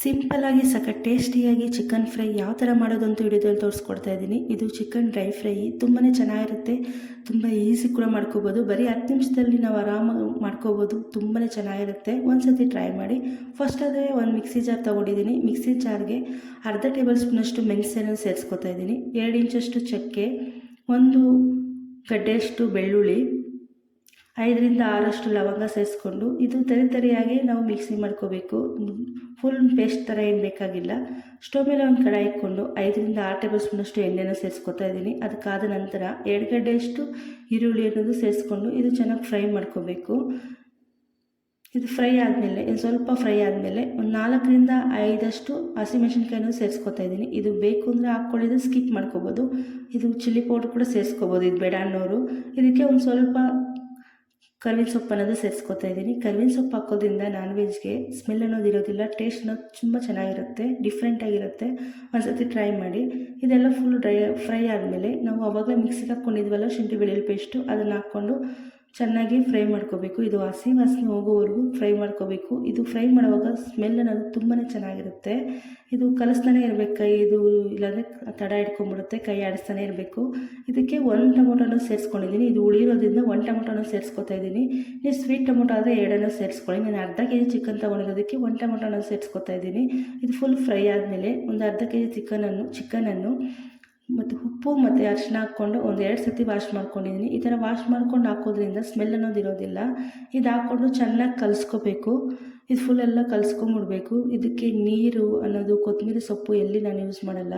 ಸಿಂಪಲ್ಲಾಗಿ ಸಖತ್ ಟೇಸ್ಟಿಯಾಗಿ ಚಿಕನ್ ಫ್ರೈ ಯಾವ ಥರ ಮಾಡೋದು ಅಂತ ವಿಡಿಯೋದಲ್ಲಿ ತೋರಿಸ್ಕೊಡ್ತಾ ಇದ್ದೀನಿ. ಇದು ಚಿಕನ್ ಡ್ರೈ ಫ್ರೈ ತುಂಬಾ ಚೆನ್ನಾಗಿರುತ್ತೆ. ತುಂಬ ಈಸಿ ಕೂಡ ಮಾಡ್ಕೋಬೋದು. ಬರೀ ಹತ್ತು ನಿಮಿಷದಲ್ಲಿ ನಾವು ಆರಾಮಾಗಿ ಮಾಡ್ಕೋಬೋದು. ತುಂಬಾ ಚೆನ್ನಾಗಿರುತ್ತೆ. ಒಂದು ಸತಿ ಟ್ರೈ ಮಾಡಿ. ಫಸ್ಟ್ ಆದರೆ ಒಂದು ಮಿಕ್ಸಿ ಜಾರ್ ತೊಗೊಂಡಿದ್ದೀನಿ. ಮಿಕ್ಸಿ ಜಾರ್ಗೆ ಅರ್ಧ ಟೇಬಲ್ ಸ್ಪೂನಷ್ಟು ಮೆಣಸನ್ನು ಸೇರಿಸ್ಕೊತಾ ಇದ್ದೀನಿ. ಎರಡು ಇಂಚಷ್ಟು ಚಕ್ಕೆ, ಒಂದು ಗಡ್ಡೆಯಷ್ಟು ಬೆಳ್ಳುಳ್ಳಿ ಐದರಿಂದ ಆರಷ್ಟು ಲವಂಗ ಸೇರಿಸ್ಕೊಂಡು ಇದು ತರಿ ತರಿಯಾಗಿ ನಾವು ಮಿಕ್ಸಿ ಮಾಡ್ಕೋಬೇಕು. ಫುಲ್ ಪೇಸ್ಟ್ ಥರ ಏನು ಬೇಕಾಗಿಲ್ಲ. ಸ್ಟವ್ ಮೇಲೆ ಒಂದು ಕಡಾಯಿ ಇಟ್ಕೊಂಡು ಐದರಿಂದ ಆರು ಟೇಬಲ್ ಸ್ಪೂನಷ್ಟು ಎಣ್ಣೆನ ಸೇರಿಸ್ಕೊತಾ ಇದ್ದೀನಿ. ಅದಕ್ಕಾದ ನಂತರ ಎರಡು ಗಡ್ಡೆಯಷ್ಟು ಈರುಳ್ಳಿ ಅನ್ನೋದು ಸೇರಿಸ್ಕೊಂಡು ಇದು ಚೆನ್ನಾಗಿ ಫ್ರೈ ಮಾಡ್ಕೋಬೇಕು. ಇದು ಫ್ರೈ ಆದಮೇಲೆ, ಇದು ಸ್ವಲ್ಪ ಫ್ರೈ ಆದಮೇಲೆ ಒಂದು ನಾಲ್ಕರಿಂದ ಐದಷ್ಟು ಹಸಿಮೆಣಸಿನ್ಕಾಯಿನೂ ಸೇರಿಸ್ಕೊತಾ ಇದ್ದೀನಿ. ಇದು ಬೇಕು ಅಂದರೆ ಹಾಕ್ಕೊಳ್ಳಿದ್ರೆ ಸ್ಕಿಪ್ ಮಾಡ್ಕೋಬೋದು. ಇದು ಚಿಲ್ಲಿ ಪೌಡ್ರ್ ಕೂಡ ಸೇರಿಸ್ಕೋಬೋದು. ಇದು ಬೇಡ ಅನ್ನೋರು. ಇದಕ್ಕೆ ಒಂದು ಸ್ವಲ್ಪ ಕರ್ವಿನ ಸೊಪ್ಪು ಅನ್ನೋದು ಸೇರಿಸ್ಕೊತಾ ಇದ್ದೀನಿ. ಕರ್ವಿನ ಸೊಪ್ಪು ಹಾಕೋದ್ರಿಂದ ನಾನ್ ವೆಜ್ಗೆ ಸ್ಮೆಲ್ ಅನ್ನೋದು ಇರೋದಿಲ್ಲ ಟೇಸ್ಟ್ ಅನ್ನೋದು ತುಂಬ ಚೆನ್ನಾಗಿರುತ್ತೆ ಡಿಫ್ರೆಂಟಾಗಿರುತ್ತೆ ಒಂದು ಸರ್ತಿ ಟ್ರೈ ಮಾಡಿ. ಇದೆಲ್ಲ ಫುಲ್ ಡ್ರೈ ಫ್ರೈ ಆದಮೇಲೆ ನಾವು ಅವಾಗ ಮಿಕ್ಸಿಗೆ ಹಾಕ್ಕೊಂಡಿದ್ವಲ್ಲ ಶುಂಠಿ ಬೆಳ್ಳುಳ್ಳಿ ಪೇಸ್ಟು ಅದನ್ನು ಹಾಕ್ಕೊಂಡು ಚೆನ್ನಾಗಿ ಫ್ರೈ ಮಾಡ್ಕೋಬೇಕು. ಇದು ಹಸಿ ವಾಸನೆ ಹೋಗೋವರೆಗೂ ಫ್ರೈ ಮಾಡ್ಕೋಬೇಕು. ಇದು ಫ್ರೈ ಮಾಡುವಾಗ ಸ್ಮೆಲ್ ಅನ್ನೋದು ತುಂಬಾ ಚೆನ್ನಾಗಿರುತ್ತೆ. ಇದು ಕಲಿಸ್ತಾನೆ ಇರಬೇಕು ಇದು ಇಲ್ಲಾಂದರೆ ತಡ ಇಟ್ಕೊಂಡ್ಬಿಡುತ್ತೆ ಕೈ ಆಡಿಸ್ತಾನೆ ಇರಬೇಕು. ಇದಕ್ಕೆ ಒಂದು ಟೊಮೊಟೊನ ಸೇರಿಸ್ಕೊಂಡಿದ್ದೀನಿ. ಇದು ಉಳಿರೋದ್ರಿಂದ ಒಂದು ಟೊಮೊಟೊನ ಸೇರಿಸ್ಕೊತಾ ಇದ್ದೀನಿ. ನೀವು ಸ್ವೀಟ್ ಟೊಮೊಟೊ ಆದರೆ ಎರಡನ್ನು ಸೇರಿಸ್ಕೊಳ್ಳಿ. ನಾನು ಅರ್ಧ ಕೆ ಜಿ ಚಿಕನ್ ತೊಗೊಂಡಿರೋದಕ್ಕೆ ಒಂದು ಟೊಮೊಟೊನ ಸೇರಿಸ್ಕೊತಾ ಇದ್ದೀನಿ. ಇದು ಫುಲ್ ಫ್ರೈ ಆದಮೇಲೆ ಒಂದು ಅರ್ಧ ಕೆ ಜಿ ಚಿಕನನ್ನು ಚಿಕನನ್ನು ಮತ್ತು ಉಪ್ಪು ಮತ್ತು ಅರಿಶಿನ ಹಾಕ್ಕೊಂಡು ಒಂದು ಎರಡು ಸತಿ ವಾಶ್ ಮಾಡ್ಕೊಂಡಿದ್ದೀನಿ. ಈ ಥರ ವಾಶ್ ಮಾಡ್ಕೊಂಡು ಹಾಕೋದ್ರಿಂದ ಸ್ಮೆಲ್ ಅನ್ನೋದು ಇರೋದಿಲ್ಲ. ಇದು ಹಾಕ್ಕೊಂಡು ಚೆನ್ನಾಗಿ ಕಲಿಸ್ಕೋಬೇಕು. ಇದು ಫುಲ್ ಎಲ್ಲ ಕಲಿಸ್ಕೊಂಬಿಡ್ಬೇಕು ಇದಕ್ಕೆ ನೀರು ಅನ್ನೋದು ಕೊತ್ತಂಬರಿ ಸೊಪ್ಪು ಎಲ್ಲಿ ನಾನು ಯೂಸ್ ಮಾಡಲ್ಲ.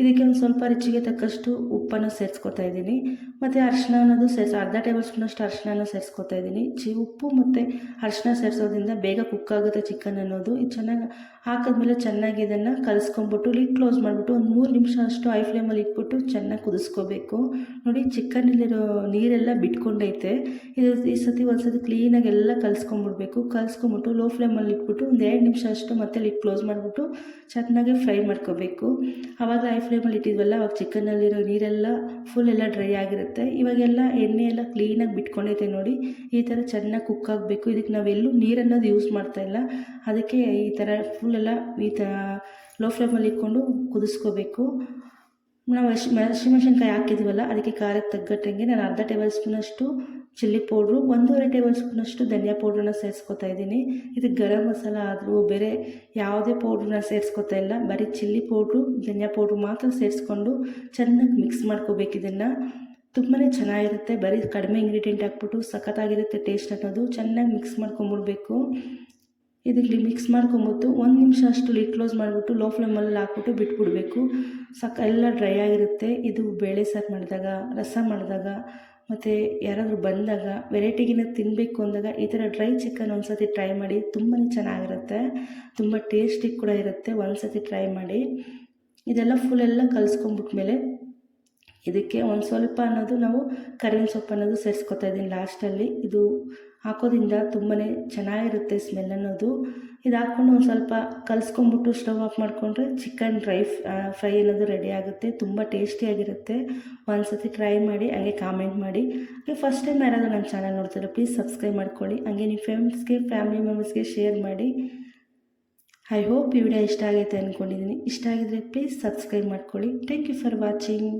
ಇದಕ್ಕೆ ಒಂದು ಸ್ವಲ್ಪ ರುಚಿಗೆ ತಕ್ಕಷ್ಟು ಉಪ್ಪನ್ನು ಸೇರಿಸ್ಕೊತಾ ಇದ್ದೀನಿ. ಮತ್ತು ಅರಿಶಿನ ಅನ್ನೋದು ಸೇರಿಸಿ, ಅರ್ಧ ಟೇಬಲ್ ಸ್ಪೂನಷ್ಟು ಅರಿಶಿನ ಸೇರಿಸ್ಕೊತಾ ಇದ್ದೀನಿ. ಚಿ ಉಪ್ಪು ಮತ್ತು ಅರಿಶಿನ ಸೇರಿಸೋದ್ರಿಂದ ಬೇಗ ಕುಕ್ ಆಗುತ್ತೆ ಚಿಕನ್ ಅನ್ನೋದು. ಇದು ಚೆನ್ನಾಗಿ ಹಾಕಿದ್ಮೇಲೆ ಚೆನ್ನಾಗಿ ಇದನ್ನು ಕಲಿಸ್ಕೊಂಬಿಟ್ಟು ಲಿಡ್ ಕ್ಲೋಸ್ ಮಾಡಿಬಿಟ್ಟು ಒಂದು ಮೂರು ನಿಮಿಷ ಅಷ್ಟು ಐ ಫ್ಲೇಮಲ್ಲಿ ಇಟ್ಬಿಟ್ಟು ಚೆನ್ನಾಗಿ ಕುದಿಸ್ಕೋಬೇಕು. ನೋಡಿ ಚಿಕನಲ್ಲಿರೋ ನೀರೆಲ್ಲ ಬಿಟ್ಕೊಂಡೈತೆ. ಇದು ಈ ಸತಿ ಒಂದು ಸತಿ ಕ್ಲೀನಾಗಿ ಎಲ್ಲ ಕಲಿಸ್ಕೊಂಬಿಡ್ಬೇಕು ಕಲಿಸ್ಕೊಂಬಿಟ್ಟು ಲೋ ಫ್ಲೇಮಲ್ಲಿ ಇಟ್ಬಿಟ್ಟು ಒಂದು ಎರಡು ನಿಮಿಷ ಅಷ್ಟು ಮತ್ತೆ ಲಿಡ್ ಕ್ಲೋಸ್ ಮಾಡಿಬಿಟ್ಟು ಚೆನ್ನಾಗಿ ಫ್ರೈ ಮಾಡ್ಕೋಬೇಕು. ಆವಾಗ ಐ ಫ್ಲೇಮಲ್ಲಿ ಇಟ್ಟಿದ್ವಲ್ಲ, ಅವಾಗ ಚಿಕನ್ನಲ್ಲಿರೋ ನೀರೆಲ್ಲ ಫುಲ್ ಎಲ್ಲ ಡ್ರೈ ಆಗಿರುತ್ತೆ. ಇವಾಗೆಲ್ಲ ಎಣ್ಣೆ ಎಲ್ಲ ಕ್ಲೀನಾಗಿ ಬಿಟ್ಕೊಂಡೈತೆ ನೋಡಿ, ಈ ಥರ ಚೆನ್ನಾಗಿ ಕುಕ್ ಆಗಬೇಕು. ಇದಕ್ಕೆ ನಾವೆಲ್ಲೂ ನೀರನ್ನೋದು ಯೂಸ್ ಮಾಡ್ತಾಯಿಲ್ಲ ಅದಕ್ಕೆ ಈ ಥರ ಫುಲ್ ಎಲ್ಲ ಈ ಥರ ಲೋ ಫ್ಲೇಮಲ್ಲಿ ಇಟ್ಕೊಂಡು ಕುದಿಸ್ಕೋಬೇಕು. ನಾವು ಹಸಿ ಹಸಿಮೆಣ್ಸಿನ್ಕಾಯಿ ಹಾಕಿದ್ವಲ್ಲ, ಅದಕ್ಕೆ ಖಾರಕ್ಕೆ ತಗ್ಗಟ್ಟಂಗೆ ನಾನು ಅರ್ಧ ಟೇಬಲ್ ಸ್ಪೂನಷ್ಟು ಚಿಲ್ಲಿ ಪೌಡ್ರು ಒಂದೂವರೆ ಟೇಬಲ್ ಸ್ಪೂನಷ್ಟು ಧನಿಯಾ ಪೌಡ್ರನ್ನ ಸೇರಿಸ್ಕೊತಾ ಇದ್ದೀನಿ. ಇದು ಗರಂ ಮಸಾಲ ಆದರೂ ಬೇರೆ ಯಾವುದೇ ಪೌಡ್ರನ್ನ ಸೇರಿಸ್ಕೊತಾ ಇಲ್ಲ. ಬರೀ ಚಿಲ್ಲಿ ಪೌಡ್ರು ಧನಿಯಾ ಪೌಡ್ರು ಮಾತ್ರ ಸೇರಿಸ್ಕೊಂಡು ಚೆನ್ನಾಗಿ ಮಿಕ್ಸ್ ಮಾಡ್ಕೋಬೇಕು ಇದನ್ನು. ತುಂಬಾ ಚೆನ್ನಾಗಿರುತ್ತೆ. ಬರೀ ಕಡಿಮೆ ಇಂಗ್ರೀಡಿಯೆಂಟ್ ಹಾಕ್ಬಿಟ್ಟು ಸಖತ್ತಾಗಿರುತ್ತೆ ಟೇಸ್ಟ್ ಅನ್ನೋದು. ಚೆನ್ನಾಗಿ ಮಿಕ್ಸ್ ಮಾಡ್ಕೊಂಬಿಡ್ಬೇಕು. ಇದಕ್ಕೆ ಮಿಕ್ಸ್ ಮಾಡ್ಕೊಂಬಿಟ್ಟು ಒಂದು ನಿಮಿಷ ಅಷ್ಟು ಲಿಡ್ ಕ್ಲೋಸ್ ಮಾಡಿಬಿಟ್ಟು ಲೋ ಫ್ಲೇಮಲ್ಲಿ ಹಾಕ್ಬಿಟ್ಟು ಬಿಟ್ಬಿಡಬೇಕು. ಸಕ್ಕ ಎಲ್ಲ ಡ್ರೈ ಆಗಿರುತ್ತೆ. ಇದು ಬೇಳೆ ಸಾರು ಮಾಡಿದಾಗ, ರಸ ಮಾಡಿದಾಗ, ಮತ್ತು ಯಾರಾದರೂ ಬಂದಾಗ ವೆರೈಟಿಗಿನ ತಿನ್ನಬೇಕು ಅಂದಾಗ ಈ ಥರ ಡ್ರೈ ಚಿಕನ್ ಒಂದು ಸತಿ ಟ್ರೈ ಮಾಡಿ ತುಂಬಾ ಚೆನ್ನಾಗಿರುತ್ತೆ. ತುಂಬ ಟೇಸ್ಟಿ ಕೂಡ ಇರುತ್ತೆ. ಒಂದು ಸತಿ ಟ್ರೈ ಮಾಡಿ. ಇದೆಲ್ಲ ಫುಲ್ ಎಲ್ಲ ಕಲಿಸ್ಕೊಂಬಿಟ್ಮೇಲೆ ಇದಕ್ಕೆ ಒಂದು ಸ್ವಲ್ಪ ಅನ್ನೋದು ನಾವು ಕರಿನ ಸೊಪ್ಪು ಅನ್ನೋದು ಸೇರಿಸ್ಕೊತಾ ಇದ್ದೀನಿ ಲಾಸ್ಟಲ್ಲಿ ಇದು ಹಾಕೋದ್ರಿಂದ ತುಂಬಾ ಚೆನ್ನಾಗಿರುತ್ತೆ ಸ್ಮೆಲ್ ಅನ್ನೋದು. ಇದು ಹಾಕ್ಕೊಂಡು ಒಂದು ಸ್ವಲ್ಪ ಕಲಿಸ್ಕೊಂಬಿಟ್ಟು ಸ್ಟವ್ ಆಫ್ ಮಾಡಿಕೊಂಡ್ರೆ ಚಿಕನ್ ಡ್ರೈ ಫ್ರೈ ಅನ್ನೋದು ರೆಡಿ ಆಗುತ್ತೆ. ತುಂಬ ಟೇಸ್ಟಿಯಾಗಿರುತ್ತೆ ಒಂದು ಸತಿ ಟ್ರೈ ಮಾಡಿ, ಹಾಗೆ ಕಾಮೆಂಟ್ ಮಾಡಿ. ಹಾಗೆ ಫಸ್ಟ್ ಟೈಮ್ ಯಾರಾದರೂ ನನ್ನ ಚಾನಲ್ ನೋಡ್ತಾರೆ ಪ್ಲೀಸ್ ಸಬ್ಸ್ಕ್ರೈಬ್ ಮಾಡ್ಕೊಳ್ಳಿ. ಹಾಗೆ ನಿಮ್ಮ ಫ್ರೆಂಡ್ಸ್ಗೆ ಫ್ಯಾಮಿಲಿ ಮೆಂಬರ್ಸ್ಗೆ ಶೇರ್ ಮಾಡಿ. ಐ ಹೋಪ್ ಈ ವಿಡಿಯೋ ಇಷ್ಟ ಆಗೈತೆ ಅಂದ್ಕೊಂಡಿದ್ದೀನಿ ಇಷ್ಟ ಆಗಿದ್ರೆ ಪ್ಲೀಸ್ ಸಬ್ಸ್ಕ್ರೈಬ್ ಮಾಡ್ಕೊಳ್ಳಿ. Thank you for watching